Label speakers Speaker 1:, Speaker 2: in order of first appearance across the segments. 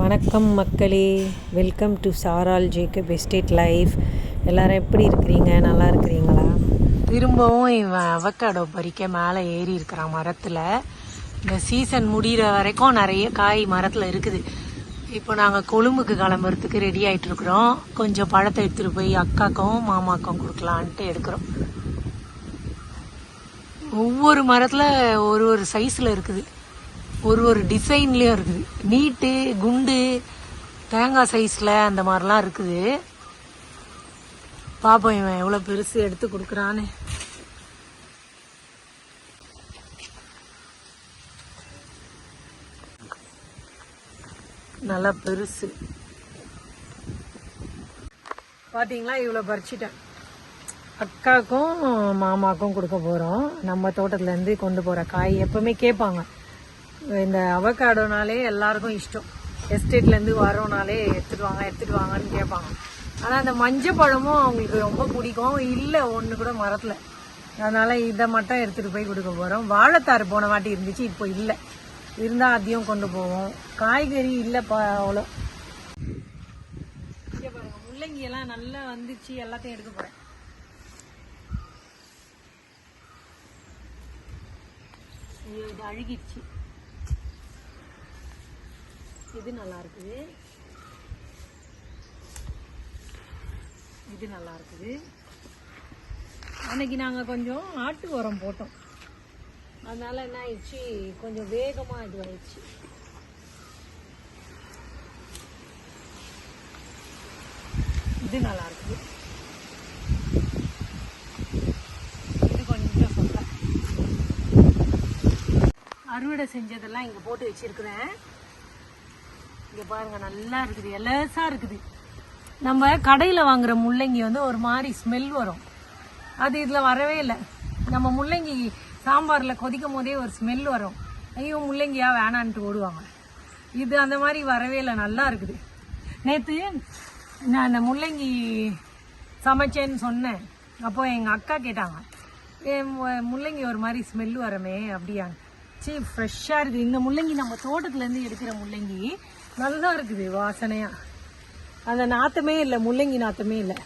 Speaker 1: வணக்கம் மக்களே. Welcome to Charal Jacob estate life எல்லாரும் எப்படி இருக்கிறீங்க? நல்லா இருக்கிறீங்களா? திரும்பவும் இவன் அவக்காடோ பறிக்க மேலே ஏறி இருக்கிறான் மரத்தில். இந்த சீசன் முடிகிற வரைக்கும் நிறைய காய் மரத்தில் இருக்குது. இப்போ நாங்கள் கொழும்புக்கு கிளம்புறதுக்கு ரெடி ஆயிட்டு கொஞ்சம் பழத்தை எடுத்துகிட்டு போய் அக்காக்கும் மாமாக்கும் கொடுக்கலான்ட்டு எடுக்கிறோம். ஒவ்வொரு மரத்தில் ஒரு ஒரு சைஸில் இருக்குது. ஒரு ஒரு டிசைன்லேயும் இருக்குது. நீட்டு குண்டு தேங்காய் சைஸில் அந்த மாதிரிலாம் இருக்குது. பாப்போம் இவன் எவ்வளோ பெருசு எடுத்து கொடுக்குறான்னு. நல்லா பெருசு. பாத்தீங்களா? இவ்வளோ பறிச்சிட்டேன். அக்காக்கும் மாமாக்கும் கொடுக்க போகிறோம் நம்ம தோட்டத்துலேருந்து கொண்டு போகிற காய் எப்பவுமே கேட்பாங்க. இந்த அவக்காடோனாலே எல்லாருக்கும் இஷ்டம். எஸ்டேட்லேருந்து வரோனாலே எடுத்துட்டு வாங்க எடுத்துட்டு வாங்கன்னு கேட்பாங்க. ஆனால் அந்த மஞ்சள் பழமும் அவங்களுக்கு ரொம்ப பிடிக்கும். இல்லை ஒன்று கூட மரத்தில். அதனால் இதை மட்டும் எடுத்துகிட்டு போய் கொடுக்க போகிறோம் வாழைத்தாறு போன வாட்டி இருந்துச்சு இப்போ இல்லை. இருந்தால் அதையும் கொண்டு போவோம். காய்கறி இல்லைப்பா அவ்வளோ. முள்ளங்கியெல்லாம் நல்லா வந்துச்சு. எல்லாத்தையும் எடுக்க போகிறேன் இது அழுகிடுச்சு. இது நல்லா இருக்குது இது நல்லா இருக்குது அன்னைக்கு நாங்கள் கொஞ்சம் ஆட்டு உரம் போட்டோம். அதனால என்ன ஆயிடுச்சு? கொஞ்சம் வேகமாக இது ஆயிடுச்சு. இது நல்லா இருக்குது இது கொஞ்சம் அறுவடை செஞ்சதெல்லாம் இங்கே போட்டு வச்சுருக்குறேன். இங்கே பாருங்க நல்லா இருக்குது எலசா இருக்குது. நம்ம கடையில் வாங்குற முள்ளங்கி வந்து ஒரு மாதிரி ஸ்மெல் வரும். அது இதில் வரவே இல்லை. நம்ம முள்ளங்கி சாம்பாரில் கொதிக்கும் போதே ஒரு ஸ்மெல் வரும். ஐயோ முள்ளங்கியா வேணான்ட்டு ஓடுவாங்க. இது அந்த மாதிரி வரவே இல்லை நல்லா இருக்குது. நேற்று நான் அந்த முள்ளங்கி சமைச்சேன்னு சொன்னேன். அப்போ எங்கள் அக்கா கேட்டாங்க ஏ முள்ளங்கி ஒரு மாதிரி ஸ்மெல் வரமே அப்படியான்னு சரி ஃப்ரெஷ்ஷாக இருக்குது. இந்த முள்ளங்கி நம்ம தோட்டத்துலேருந்து எடுக்கிற முள்ளங்கி நல்லா இருக்குது வாசனையாக அந்த நாத்தமே இல்லை முள்ளங்கி நாத்தமே இல்லை.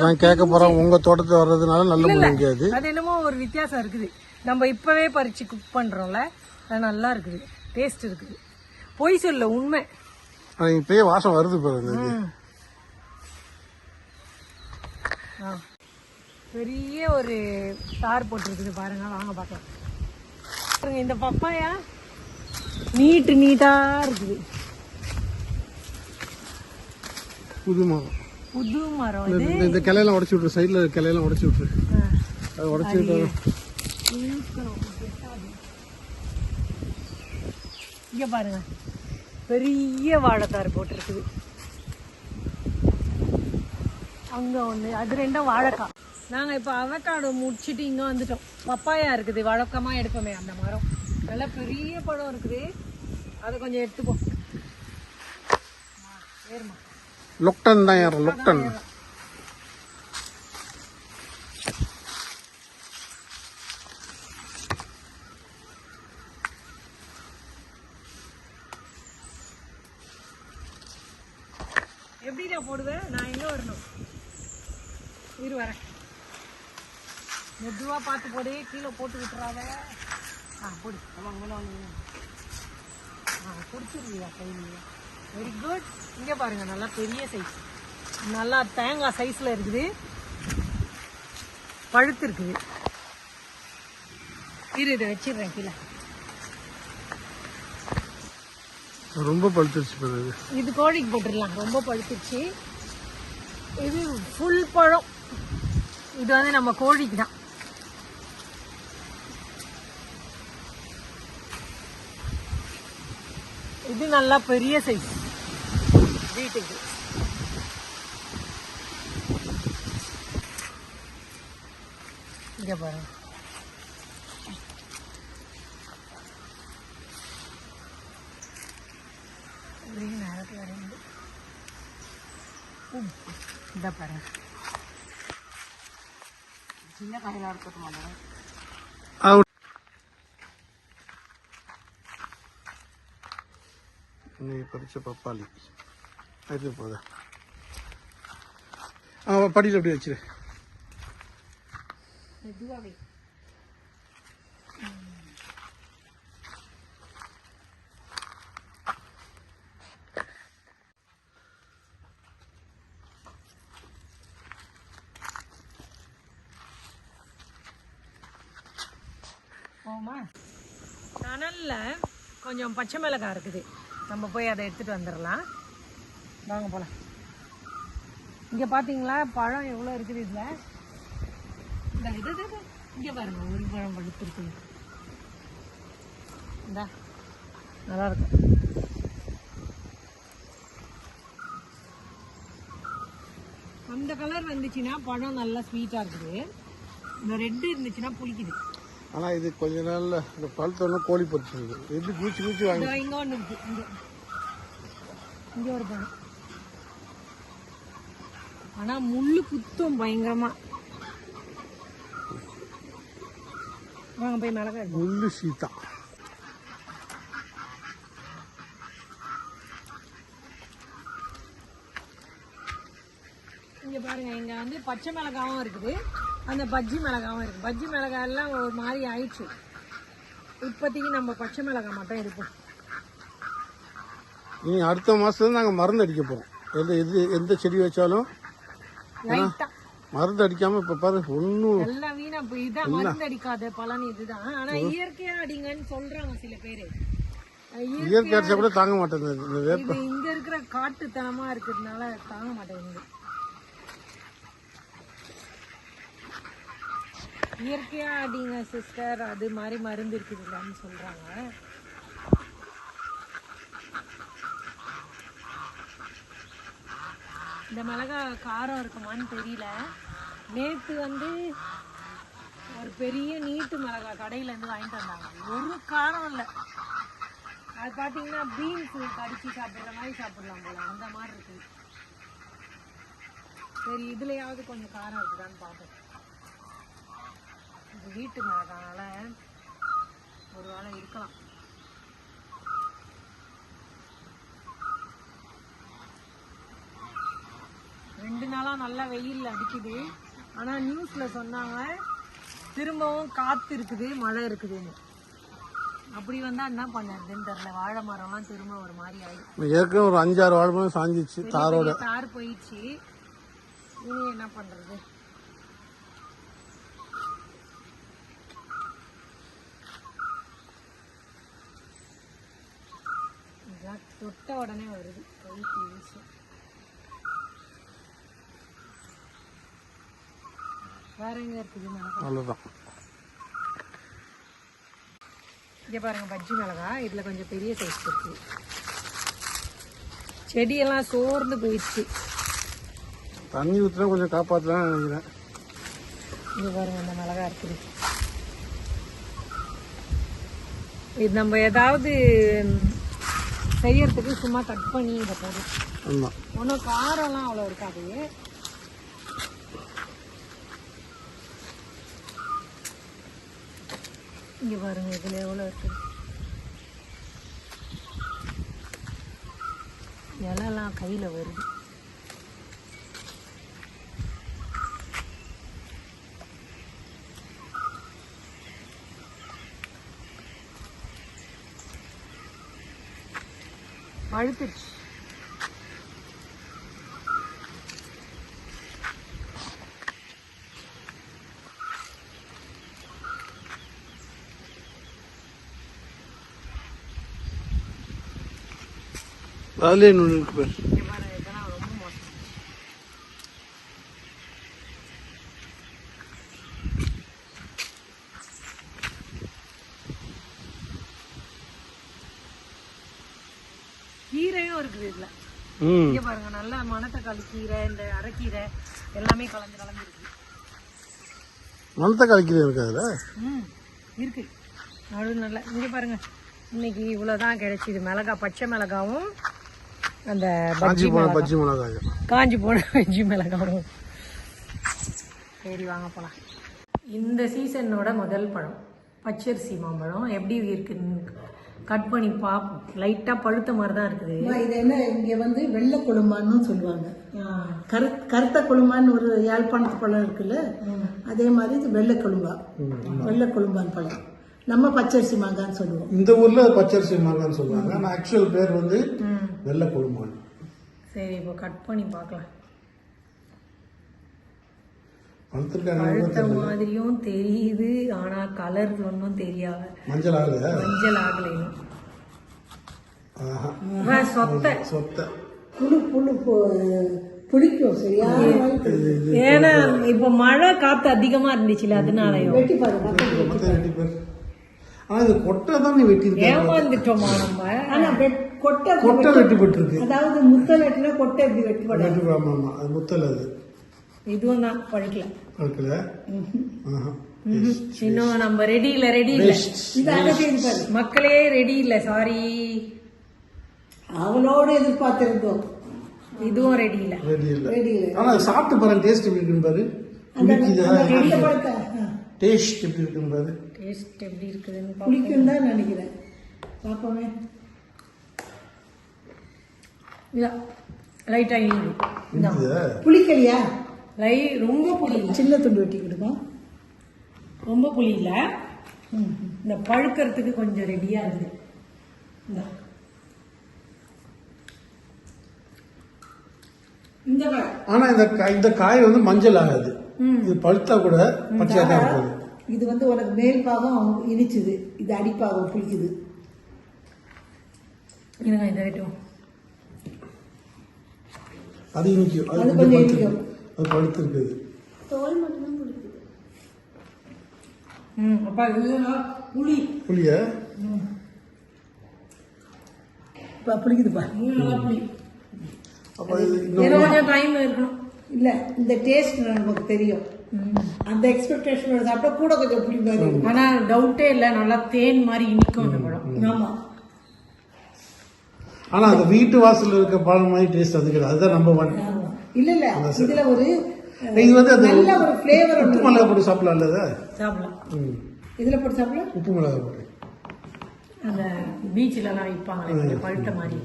Speaker 2: நான் கேட்க போறேன் உங்க தோட்டத்துல வர்றதுனால நல்ல முள்ளங்கி அது.
Speaker 1: அது என்னமோ ஒரு வித்தியாசம் இருக்குது. நம்ம இப்போவே பறித்து குக் பண்ணுறோம்ல அது நல்லா இருக்குது. டேஸ்ட் இருக்குது. பொய் சொல்ல உண்மை.
Speaker 2: இப்பயே வாசம் வருது பாருங்க.
Speaker 1: பெரிய ஒரு தார் போட்டிருக்குது பாருங்க வாங்க பார்க்கலாம். இந்த பப்பாயா? நீட்டு நீட்டா இருக்குது.
Speaker 2: புது மரம்.
Speaker 1: புது மரம்
Speaker 2: இந்த- இந்த- கிளையெல்லாம் உடச்சி விட்டுரு. சைடுல கிளையெல்லாம் உடச்சி விட்டுரு.
Speaker 1: ஆ.
Speaker 2: அது உடச்சி விட்டு
Speaker 1: இழுக்கணும், கெட்டாது. இங்க பாருங்க. பெரிய வாழைத்தார் போட்டிருக்குது. அங்க ஒண்ணு. அது ரெண்டும் வாழைக்காய். நாங்க இப்ப அவக்காடோ முடிச்சிட்டு இங்க வந்துட்டோம். பப்பாயா இருக்குது. வழக்கமா எடுப்போமே அந்த மரம். நல்ல பெரிய பழம் இருக்குது. அதை கொஞ்சம் எடுத்துப்போம் ஏறுமா
Speaker 2: லொக்டன் தான் ஏறும். லொக்டன்
Speaker 1: போடுவேன் நான் எங்க வரணும்? இரு வரேன். மெதுவா பார்த்து போடு. கீழே போட்டு விட்டுறாத. ஆ போடு வாங்க மேலே வாங்க. ஆ பிடிச்சிருக்கியா கையிலேயே வெரி குட் இங்கே பாருங்க நல்லா பெரிய சைஸ் நல்லா தேங்காய் சைஸில் இருக்குது. பழுத்து இருக்குது இரு இதை வச்சிடுறேன் கீழே.
Speaker 2: ரொம்ப பழுத்துருச்சு இது.
Speaker 1: கோழிக்கு போட்டுடலாம். ரொம்ப பழுத்துச்சு இது ஃபுல் பழம். இது வந்து நம்ம கோழிக்கு தான். இது நல்லா பெரிய சைஸ் வீட்டுக்கு இங்க பாருங்க ஒரே நேரத்தில் ரெண்டு இந்த பாருங்க சின்ன காயிலாக இருக்கட்டும்
Speaker 2: அது இன்னைக்கு பப்பாளி எடுத்து போதா ஆ படியில் அப்படியே வச்சிரு.
Speaker 1: மெதுவாவே. போமா டனல்ல கொஞ்சம் பச்சை மிளகாய் இருக்குது. நம்ம போய் அதை எடுத்துகிட்டு வந்துடலாம். வாங்க போகலாம் இங்கே பார்த்தீங்களா பழம் எவ்வளோ இருக்குது இதில்? இந்த இது இங்கே பாருங்க ஒரு பழம் பழுத்திருக்கு இந்தா. நல்லாயிருக்கும் அந்த கலர் வந்துச்சுன்னா பழம் நல்லா ஸ்வீட்டாக இருக்குது. இந்த ரெட்டு இருந்துச்சுன்னா புளிக்குது.
Speaker 2: ஆனால் இது கொஞ்ச நாள்ல இந்த பழுத்தோன்னா கோழி பறிச்சிருக்கு எப்படி கூச்சி கூச்சி வாங்கி
Speaker 1: இங்க இருக்கு இங்க. இங்க ஒரு பழம் ஆனா முள்ளு குத்தும் பயங்கரமா. வாங்க போய் மிளகாய்.
Speaker 2: முள்ளு சீத்தா.
Speaker 1: இங்க பாருங்க இங்க வந்து பச்சை மிளகாவும் இருக்குது. அந்த பஜ்ஜி மிளகாவும் இருக்கு. பஜ்ஜி மிளகாய் எல்லாம் ஒரு மாதிரி ஆயிடுச்சு. இப்போதைக்கு நம்ம பச்சை மிளகாய் மட்டும் எடுப்போம்.
Speaker 2: இனி அடுத்த மாதம் நாங்கள் மருந்து அடிக்க போகிறோம் எந்த எது எந்த செடி வச்சாலும்? மருந்து அடிக்காமல் இப்போ பாரு ஒன்றும்
Speaker 1: எல்லாம் வீணா போய். இதான் மருந்து அடிக்காத பலன் இதுதான். ஆனா இயற்கையா அடிங்கன்னு சொல்றாங்க சில பேரு. இயற்கை-
Speaker 2: அடிச்சா கூட தாங்க மாட்டேங்குது. இந்த வேப்ப
Speaker 1: இங்க இருக்கிற காட்டுத்தனமா இருக்கிறதுனால தாங்க மாட்டேங்குது. இயற்கையா அடிங்க சிஸ்டர் அது மாதிரி மருந்து இருக்குதுன்னு சொல்றாங்க. இந்த மிளகா காரம் இருக்குமான்னு தெரியல. நேத்து வந்து ஒரு பெரிய நீட்டு மிளகா கடையில இருந்து வாங்கிட்டு வந்தாங்க. ஒரு காரம் இல்லை. அது பார்த்தீங்கன்னா பீன்ஸ் கடிச்சு சாப்பிட்ற மாதிரி சாப்பிடலாம் போல. அந்த மாதிரி இருக்கு. சரி இதுலயாவது கொஞ்சம் காரம் இருக்குதான்னு பார்ப்போம். வீட்டு மிளகானால ஒரு வேளை இருக்கலாம். ரெண்டு நாளா நல்லா வெயில் அடிக்குது. ஆனா நியூஸ்ல சொன்னாங்க திரும்பவும் காத்து இருக்குது மழை இருக்குதுன்னு. அப்படி வந்தா என்ன பண்ணுறதுன்னு தெரியல. வாழை மரம்லாம் திரும்ப ஒரு மாதிரி ஆயிடும்.
Speaker 2: ஏற்கனவே ஒரு அஞ்சாறு வாழ்மரம் சாஞ்சிச்சு தாரோட.
Speaker 1: தார் போயிடுச்சு. இனி என்ன பண்றது? தொட்ட உடனே வருது. கைக்கு வீசும் வேற எங்க இருக்குது
Speaker 2: அவ்வளோதான்
Speaker 1: இங்க பாருங்க பஜ்ஜி மிளகா. இதுல கொஞ்சம் பெரிய சைஸ் இருக்கு. செடியெல்லாம் சோர்ந்து போயிடுச்சு.
Speaker 2: தண்ணி ஊற்றினா கொஞ்சம் காப்பாற்றலாம்னு நினைக்கிறேன்.
Speaker 1: இங்க பாருங்க அந்த மிளகா இருக்குது. இது நம்ம ஏதாவது செய்யறதுக்கு சும்மா கட் பண்ணி இதை போடும்
Speaker 2: ஆமாம்
Speaker 1: ஒன்றும் காரம்லாம் அவ்வளோ இருக்காது. இங்க பாருங்க இதுல எவ்வளோ இருக்குது இலைலாம் கையில வருது. Ardıç. Aleyhünün ekber. மணத்தக்காளி கீரை இந்த அரைக்கீரை எல்லாமே கலந்து கலந்து இருக்கு
Speaker 2: மணத்தை கலைக்கிறது இருக்கு அதில்?
Speaker 1: ம் இருக்கு. நடு நல்லா இங்க பாருங்க. இன்னைக்கு இவ்வளவுதான் கிடைச்சிது. மிளகா பச்சை மிளகாவும் அந்த பஜ்ஜி
Speaker 2: பஜ்ஜி மிளகாய்
Speaker 1: காஞ்சி போன வெஜ்ஜி மிளகாவும். சரி வாங்க போலாம். இந்த சீசனோட முதல் பழம் பச்சரிசி மாம்பழம். எப்படி இருக்குன்னு கட் பண்ணி பார்ப்போம் லைட்டா பழுத்த மாதிரி தான் இருக்குது
Speaker 3: இது என்ன இங்க வந்து வெள்ளை கொழும்பான்னு சொல்லுவாங்க. கரு கருத்த கொழும்பான்னு ஒரு யாழ்ப்பாணத்து பழம் இருக்குல்ல? அதே மாதிரி இது வெள்ளை கொழும்பா. வெள்ளை கொழும்பான் பழம். நம்ம பச்சரிசி மாங்கான்னு சொல்லுவோம்.
Speaker 2: இந்த ஊர்ல பச்சரிசி மாங்கான்னு சொல்லுவாங்க. ஆனா ஆக்சுவல் பேர் வந்து வெள்ளை கொழுமான்
Speaker 1: சரி இப்போ கட் பண்ணி பார்க்கலாம். பழுத்த மாதிரியும் தெரியுது ஆனா கலர் ஒன்றும் தெரியாத
Speaker 2: மஞ்சள் ஆகுது
Speaker 1: மஞ்சள் ஆகலையும் சொத்தை.
Speaker 2: சொத்தை.
Speaker 3: புழு புழு பு- புளிக்கும் சரியா?
Speaker 1: ஏன்னா இப்ப மழை காத்து அதிகமா இருந்துச்சுல அதனாலயும்
Speaker 3: வெட்டி பாருங்க
Speaker 2: ஆனா இது கொட்டை தான் நீ வெட்டியிருக்க
Speaker 1: ஏமாந்துட்டோமா நம்ம?
Speaker 3: ஆனா கொட்டை
Speaker 2: கொட்டை வெட்டிப்பட்டிருக்கு.
Speaker 3: அதாவது முத்த வெட்டினா கொட்டை எப்படி வெட்டுப்படும்
Speaker 2: வெட்டி ஆமா ஆமா. அது முத்தல் அது.
Speaker 1: இதுவும் தான் பழுக்கல
Speaker 2: பழுக்கல
Speaker 1: இன்னும் நம்ம ரெடி இல்ல ரெடி இல்ல.
Speaker 3: இது அங்க செய்து பாரு
Speaker 1: மக்களே ரெடி இல்ல சாரி
Speaker 3: அவளோட எதிர்பார்த்திருந்தோம்
Speaker 1: இதுவும் ரெடி இல்ல.
Speaker 2: ரெடி இல்ல. ஆனா சாப்பிட்டு பாருங்க டேஸ்ட் எப்படி இருக்குன்னு பாரு. டேஸ்ட் எப்படி இருக்குன்னு பாரு.
Speaker 1: டேஸ்ட் எப்படி இருக்குதுன்னு.
Speaker 3: புளிக்கும் தான் நினைக்கிறேன். பாப்போமே
Speaker 1: இதா லைட்டா இனிப்பு
Speaker 2: இருக்குதா
Speaker 3: புளிக்கலையா?
Speaker 1: லை ரொம்ப புளி.
Speaker 3: சின்ன துண்டு வெட்டி கொடுமா?
Speaker 1: ரொம்ப புளி இல்ல. இந்த பழுக்கிறதுக்கு கொஞ்சம் ரெடியா இருக்குது இந்தா. இந்த காய்.
Speaker 2: ஆனா இந்த காய் இந்த காய் வந்து மஞ்சள் ஆகாது. இது பழுத்தா கூட பச்சையா தான் இருக்குது
Speaker 3: இது வந்து உனக்கு மேல் பாகம் இனிச்சுது. இது அடிப்பாகம் புளிக்குது.
Speaker 1: இருங்க இதை வெட்டும்
Speaker 2: அது இனிக்கும். அது கொஞ்சம்
Speaker 3: கொஞ்சம்
Speaker 2: அது பழுத்து இருக்குது
Speaker 1: ம் அப்பா இல்லைன்னா புளி.
Speaker 2: புளிய?
Speaker 3: இப்ப புளிக்குதுப்பா.
Speaker 1: நல்லா புளி.
Speaker 2: அப்ப இது
Speaker 1: கொஞ்சம் டைம் இருக்கணும்
Speaker 3: இல்ல இந்த டேஸ்ட் நமக்கு தெரியும். அந்த எக்ஸ்பெக்டேஷனோட சாப்பிட்டா கூட கொஞ்சம் புளி மாதிரி இருக்கும்.
Speaker 1: ஆனா டவுட்டே இல்ல. நல்லா தேன் மாதிரி இனிக்கும் அந்த பழம்.
Speaker 3: ஆமா.
Speaker 2: ஆனா அந்த வீட்டு வாசல்ல இருக்க பழம் மாதிரி டேஸ்ட் அது கிடையாது. அதுதான்
Speaker 3: ஆமா. இல்ல இல்ல. இதுல ஒரு
Speaker 2: இது வந்து அந்த
Speaker 3: நல்ல ஒரு ஃபிளேவர்
Speaker 2: உப்பு மிளகா போட்டு சாப்பிடலாம் இல்ல
Speaker 1: சாப்பிடலாம்.
Speaker 2: ம்.
Speaker 3: இதுல போட்டு சாப்பிடலாம்?
Speaker 2: உப்பு மிளகா போட்டு.
Speaker 1: அந்த பீச்சில் எல்லாம் விற்பாங்க பழுத்த மாதிரி.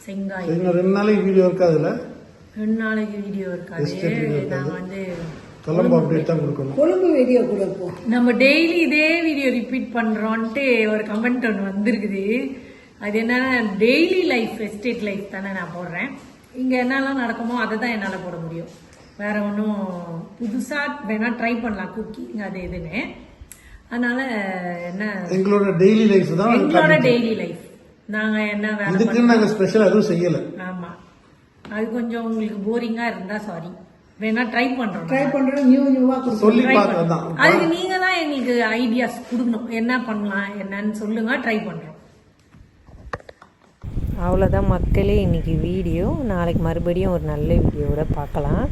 Speaker 1: செங்காய்
Speaker 2: ரெண்டு நாளைக்கு வீடியோ இருக்காதுல்ல
Speaker 1: ரெண்டு நாளைக்கு வீடியோ இருக்காது. நான் வந்து
Speaker 2: அப்டேட் தான் கொடுக்கணும்.
Speaker 3: கொழும்பு வீடியோ கூட இருக்கும்
Speaker 1: நம்ம டெய்லி இதே வீடியோ ரிப்பீட் பண்றோன்ட்டு ஒரு கமெண்ட் ஒன்று வந்திருக்குது. அது என்னன்னா டெய்லி லைஃப் எஸ்டேட் லைஃப் தானே நான் போடுறேன். இங்க என்னெல்லாம் நடக்குமோ அதை தான் என்னால் போட முடியும். வேற ஒன்றும் புதுசா வேணா ட்ரை பண்ணலாம் குக்கிங் அது இதுன்னு அதனால என்ன?
Speaker 2: எங்களோட டெய்லி லைஃப் தான்
Speaker 1: எங்களோட டெய்லி லைஃப் நாங்க என்ன வேலை
Speaker 2: இதுக்குன்னு நாங்க ஸ்பெஷல் எதுவும் செய்யல.
Speaker 1: ஆமா. அது கொஞ்சம் உங்களுக்கு போரிங்கா இருந்தா சாரி வேணா ட்ரை பண்றோம்
Speaker 3: ட்ரை பண்றது நியூ நியூவா
Speaker 2: சொல்லி பார்த்தது தான்
Speaker 1: அதுக்கு நீங்க தான் எங்களுக்கு ஐடியாஸ் கொடுக்கணும். என்ன பண்ணலாம் என்னன்னு சொல்லுங்க ட்ரை பண்றோம்.
Speaker 4: அவ்வளோதான் மக்களே இன்றைக்கி வீடியோ நாளைக்கு மறுபடியும் ஒரு நல்ல வீடியோவோட பார்க்கலாம்.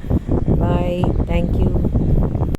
Speaker 4: Bye thank you